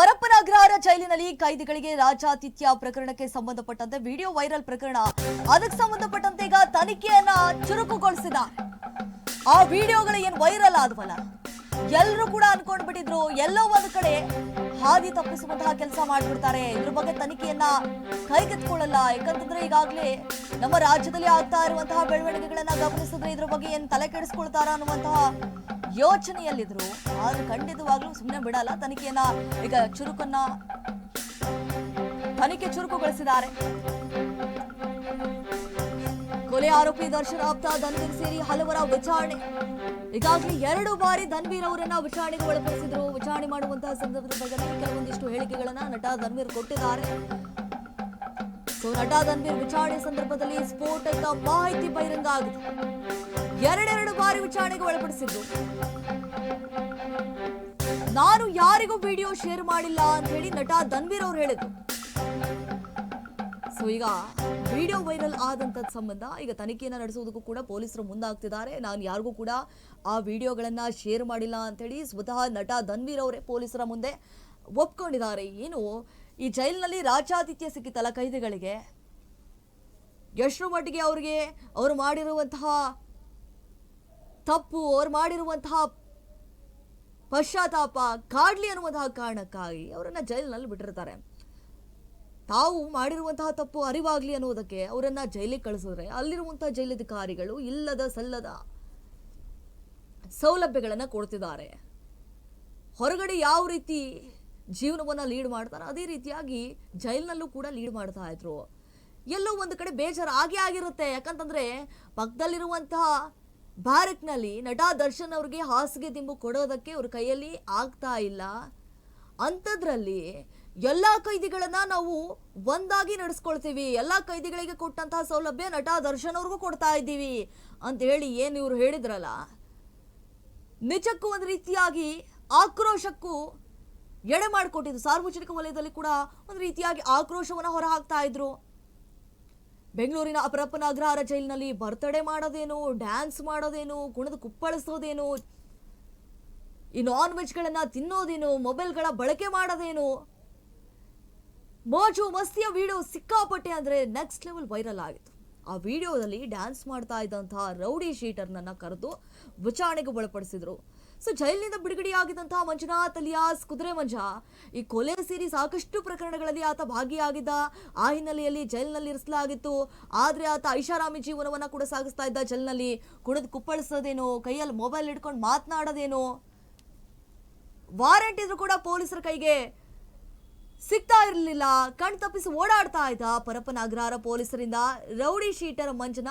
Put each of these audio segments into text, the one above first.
ಪರಪ್ಪನ ಅಗ್ರಹಾರ ಜೈಲಿನಲ್ಲಿ ಕೈದಿಗಳಿಗೆ ರಾಜಾತಿಥ್ಯ ಪ್ರಕರಣಕ್ಕೆ ಸಂಬಂಧಪಟ್ಟಂತೆ ವಿಡಿಯೋ ವೈರಲ್ ಪ್ರಕರಣ. ಅದಕ್ಕೆ ಸಂಬಂಧಪಟ್ಟಂತೆ ಈಗ ತನಿಖೆಯನ್ನ ಚುರುಕುಗೊಳಿಸಿದ. ಆ ವಿಡಿಯೋಗಳು ಏನ್ ವೈರಲ್ ಆದ್ವಲ್ಲ? ಎಲ್ಲರೂ ಕೂಡ ಅನ್ಕೊಂಡ್ ಬಿಟ್ಟಿದ್ರು ಎಲ್ಲೋ ಒಂದು ಕಡೆ ಹಾದಿ ತಪ್ಪಿಸುವಂತಹ ಕೆಲಸ ಮಾಡ್ಬಿಡ್ತಾರೆ. ಇದ್ರ ಬಗ್ಗೆ ತನಿಖೆಯನ್ನ ಕೈಗೆತ್ಕೊಳ್ಳಲ್ಲ ಯಾಕಂತಂದ್ರೆ ಈಗಾಗಲೇ ನಮ್ಮ ರಾಜ್ಯದಲ್ಲಿ ಆಗ್ತಾ ಇರುವಂತಹ ಬೆಳವಣಿಗೆಗಳನ್ನ ಗಮನಿಸಿದ್ರೆ ಇದ್ರ ಬಗ್ಗೆ ಏನ್ ತಲೆ ಕೆಡಿಸ್ಕೊಳ್ತಾರ ಅನ್ನುವಂತಹ ಯೋಚನೆಯಲ್ಲಿದ್ರು. ಆದ್ರೂ ಖಂಡಿತವಾಗ್ಲೂ ಸುಮ್ಮನೆ ಬಿಡಲ್ಲ. ತನಿಖೆಯನ್ನ ಈಗ ಚುರುಕನ್ನ ತನಿಖೆ ಚುರುಕುಗೊಳಿಸಿದ್ದಾರೆ. ಕೊಲೆ ಆರೋಪಿ ದರ್ಶನ್ ಆಪ್ತ ಧನ್ವೀರ್ ಸೇರಿ ಹಲವರ ವಿಚಾರಣೆ. ಈಗಾಗಲೇ ಎರಡು ಬಾರಿ ಧನ್ವೀರ್ ಅವರನ್ನ ವಿಚಾರಣೆಗೆ ಒಳಪಡಿಸಿದ್ರು. ವಿಚಾರಣೆ ಮಾಡುವಂತಹ ಸಂದರ್ಭದಲ್ಲಿ ಕೆಲವೊಂದಿಷ್ಟು ಹೇಳಿಕೆಗಳನ್ನ ನಟ ಧನ್ವೀರ್ ಕೊಟ್ಟಿದ್ದಾರೆ. ಸೊ, ನಟ ಧನ್ವೀರ್ ವಿಚಾರಣೆ ಸಂದರ್ಭದಲ್ಲಿ ಸ್ಫೋಟಕ ಮಾಹಿತಿ ಬಹಿರಂಗ ಆಗಿದೆ. ಎರಡೆರಡು ಬಾರಿ ವಿಚಾರಣೆಗೆ ಒಳಪಡಿಸಿದ್ರು. ನಾನು ಯಾರಿಗೂ ವಿಡಿಯೋ ಶೇರ್ ಮಾಡಿಲ್ಲ ಅಂತ ಹೇಳಿ ನಟ ಧನ್ವೀರ್ ಅವ್ರು ಹೇಳಿದ್ರು. ಸೊ ಈಗ ವಿಡಿಯೋ ವೈರಲ್ ಆದಂತದ ಸಂಬಂಧ ಈಗ ತನಿಖೆಯನ್ನು ನಡೆಸುವುದಕ್ಕೂ ಕೂಡ ಪೊಲೀಸರು ಮುಂದಾಗ್ತಿದ್ದಾರೆ. ನಾನು ಯಾರಿಗೂ ಕೂಡ ಆ ವಿಡಿಯೋಗಳನ್ನ ಶೇರ್ ಮಾಡಿಲ್ಲ ಅಂತೇಳಿ ಸ್ವತಃ ನಟ ಧನ್ವೀರ್ ಅವರೇ ಪೊಲೀಸರ ಮುಂದೆ ಒಪ್ಕೊಂಡಿದ್ದಾರೆ. ಏನು, ಈ ಜೈಲಿನಲ್ಲಿ ರಾಜಾತಿಥ್ಯ ಸಿಕ್ಕಿತಲ್ಲ ಕೈದಿಗಳಿಗೆ? ಎಷ್ಟರ ಮಟ್ಟಿಗೆ ಅವ್ರಿಗೆ ಅವರು ಮಾಡಿರುವಂತಹ ತಪ್ಪು ಅವ್ರು ಮಾಡಿರುವಂತಹ ಪಶ್ಚಾತ್ತಾಪ, ಕಾಡ್ಲಿ ಅನ್ನುವಂತಹ ಕಾರಣಕ್ಕಾಗಿ ಅವರನ್ನ ಜೈಲಿನಲ್ಲಿ ಬಿಟ್ಟಿರ್ತಾರೆ. ತಾವು ಮಾಡಿರುವಂತಹ ತಪ್ಪು ಅರಿವಾಗ್ಲಿ ಅನ್ನೋದಕ್ಕೆ ಅವರನ್ನ ಜೈಲಿಗೆ ಕಳಿಸಿದ್ರೆ ಅಲ್ಲಿರುವಂತಹ ಜೈಲಧಿಕಾರಿಗಳು ಇಲ್ಲದ ಸಲ್ಲದ ಸೌಲಭ್ಯಗಳನ್ನು ಕೊಡ್ತಿದ್ದಾರೆ. ಹೊರಗಡೆ ಯಾವ ರೀತಿ ಜೀವನವನ್ನ ಲೀಡ್ ಮಾಡ್ತಾರೆ ಅದೇ ರೀತಿಯಾಗಿ ಜೈಲಿನಲ್ಲೂ ಕೂಡ ಲೀಡ್ ಮಾಡ್ತಾ ಇದ್ರು. ಎಲ್ಲೋ ಒಂದು ಕಡೆ ಬೇಜಾರು ಆಗೇ ಆಗಿರುತ್ತೆ. ಯಾಕಂತಂದ್ರೆ ಪಕ್ಕದಲ್ಲಿರುವಂತಹ ಬ್ಯಾರಕ್ನಲ್ಲಿ ನಟ ದರ್ಶನ್ ಅವ್ರಿಗೆ ಹಾಸಿಗೆ ದಿಂಬು ಕೊಡೋದಕ್ಕೆ ಅವ್ರ ಕೈಯಲ್ಲಿ ಆಗ್ತಾ ಇಲ್ಲ. ಅಂಥದ್ರಲ್ಲಿ ಎಲ್ಲ ಕೈದಿಗಳನ್ನ ನಾವು ಒಂದಾಗಿ ನಡೆಸ್ಕೊಳ್ತೀವಿ. ಎಲ್ಲ ಕೈದಿಗಳಿಗೆ ಕೊಟ್ಟಂತಹ ಸೌಲಭ್ಯ ನಟ ದರ್ಶನ್ ಅವ್ರಿಗೂ ಕೊಡ್ತಾ ಇದ್ದೀವಿ ಅಂತ ಹೇಳಿ ಏನು ಇವರು ಹೇಳಿದ್ರಲ್ಲ? ನಿಜಕ್ಕೂ ಒಂದು ರೀತಿಯಾಗಿ ಆಕ್ರೋಶಕ್ಕೂ ಎಡೆ ಮಾಡಿಕೊಟ್ಟಿದ್ದು ಸಾರ್ವಜನಿಕ ವಲಯದಲ್ಲಿ ಕೂಡ ಒಂದು ರೀತಿಯಾಗಿ ಆಕ್ರೋಶವನ್ನು ಹೊರಹಾಕ್ತಾ ಇದ್ರು. ಬೆಂಗಳೂರಿನ ಅಪರಪ್ಪನ ಅಗ್ರಹಾರ ಜೈಲಿನಲ್ಲಿ ಬರ್ತಡೇ ಮಾಡೋದೇನು ಡ್ಯಾನ್ಸ್ ಮಾಡೋದೇನು, ಕುಣಿದು ಕುಪ್ಪಳಿಸೋದೇನು, ಈ ನಾನ್ ವೆಜ್ಗಳನ್ನ ತಿನ್ನೋದೇನು ಮೊಬೈಲ್ಗಳ ಬಳಕೆ ಮಾಡೋದೇನು? ಮೋಜು ಮಸ್ತಿಯ ವಿಡಿಯೋ ಸಿಕ್ಕಾಪಟ್ಟೆ ಅಂದ್ರೆ ನೆಕ್ಸ್ಟ್ ಲೆವೆಲ್ ವೈರಲ್ ಆಗಿತ್ತು. ಆ ವಿಡಿಯೋದಲ್ಲಿ ಡ್ಯಾನ್ಸ್ ಮಾಡ್ತಾ ಇದ್ದಂತಹ ರೌಡಿ ಶೀಟರ್ನನ್ನ ಕರೆದು ವಿಚಾರಣೆಗೆ ಒಳಪಡಿಸಿದ್ರು. ಸೊ ಜೈಲಿನಿಂದ ಬಿಡುಗಡೆಯಾಗಿದ್ದಂತಹ ಮಂಜುನಾಥ್ ಅಲಿಯಾಸ್ ಕುದುರೆ ಮಂಜ. ಈ ಕೊಲೆ ಸೇರಿ ಸಾಕಷ್ಟು ಪ್ರಕರಣಗಳಲ್ಲಿ ಆತ ಭಾಗಿಯಾಗಿದ್ದ. ಆ ಹಿನ್ನೆಲೆಯಲ್ಲಿ ಜೈಲಿನಲ್ಲಿ ಇರಿಸಲಾಗಿತ್ತು. ಆದ್ರೆ ಆತ ಐಷಾರಾಮಿ ಜೀವನವನ್ನ ಕೂಡ ಸಾಗಿಸ್ತಾ ಇದ್ದ ಜೈಲಿನಲ್ಲಿ. ಕುಡಿದು ಕುಪ್ಪಳಿಸೋದೇನೋ? ಕೈಯಲ್ಲಿ ಮೊಬೈಲ್ ಹಿಡ್ಕೊಂಡು ಮಾತನಾಡೋದೇನೋ? ವಾರೆಂಟ್ ಇದ್ರು ಕೂಡ ಪೊಲೀಸರ ಕೈಗೆ. ಸಿಗ್ತಾ ಇರಲಿಲ್ಲ. ಕಣ್ ತಪ್ಪಿಸಿ ಓಡಾಡ್ತಾ ಇದ್ದ ಪರಪ್ಪನ ಅಗ್ರಹಾರ ಪೊಲೀಸರಿಂದ ರೌಡಿ ಶೀಟರ್ ಮಂಜನ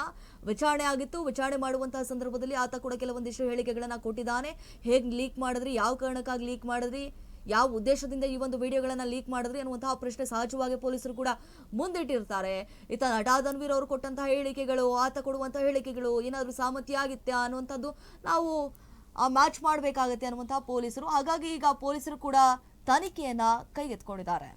ವಿಚಾರಣೆ ಆಗಿತ್ತು. ವಿಚಾರಣೆ ಮಾಡುವಂತಹ ಸಂದರ್ಭದಲ್ಲಿ ಆತ ಕೂಡ ಕೆಲವೊಂದಿಷ್ಟು ಹೇಳಿಕೆಗಳನ್ನ ಕೊಟ್ಟಿದ್ದಾನೆ. ಹೇಗ್ ಲೀಕ್ ಮಾಡಿದ್ರಿ? ಯಾವ ಕಾರಣಕ್ಕಾಗಿ ಲೀಕ್ ಮಾಡಿದ್ರಿ? ಯಾವ ಉದ್ದೇಶದಿಂದ ಈ ಒಂದು ವಿಡಿಯೋಗಳನ್ನ ಲೀಕ್ ಮಾಡಿದ್ರಿ ಅನ್ನುವಂತಹ ಪ್ರಶ್ನೆ ಸಹಜವಾಗಿ ಪೊಲೀಸರು ಕೂಡ ಮುಂದಿಟ್ಟಿರ್ತಾರೆ. ಈತ ನಟ ಧನ್ವೀರ್ ಅವರು ಕೊಟ್ಟಂತಹ ಹೇಳಿಕೆಗಳು, ಆತ ಕೊಡುವಂತಹ ಹೇಳಿಕೆಗಳು ಏನಾದರೂ ಸಾಮರ್ಥ್ಯ ಆಗಿತ್ತಾ ಅನ್ನುವಂಥದ್ದು ನಾವು ಮ್ಯಾಚ್ ಮಾಡಬೇಕಾಗತ್ತೆ ಅನ್ನುವಂತಹ ಪೊಲೀಸರು. ಹಾಗಾಗಿ ಈಗ ಪೊಲೀಸರು ಕೂಡ ತನಿಖೆಯನ್ನ ಕೈಗೆತ್ಕೊಂಡಿದ್ದಾರೆ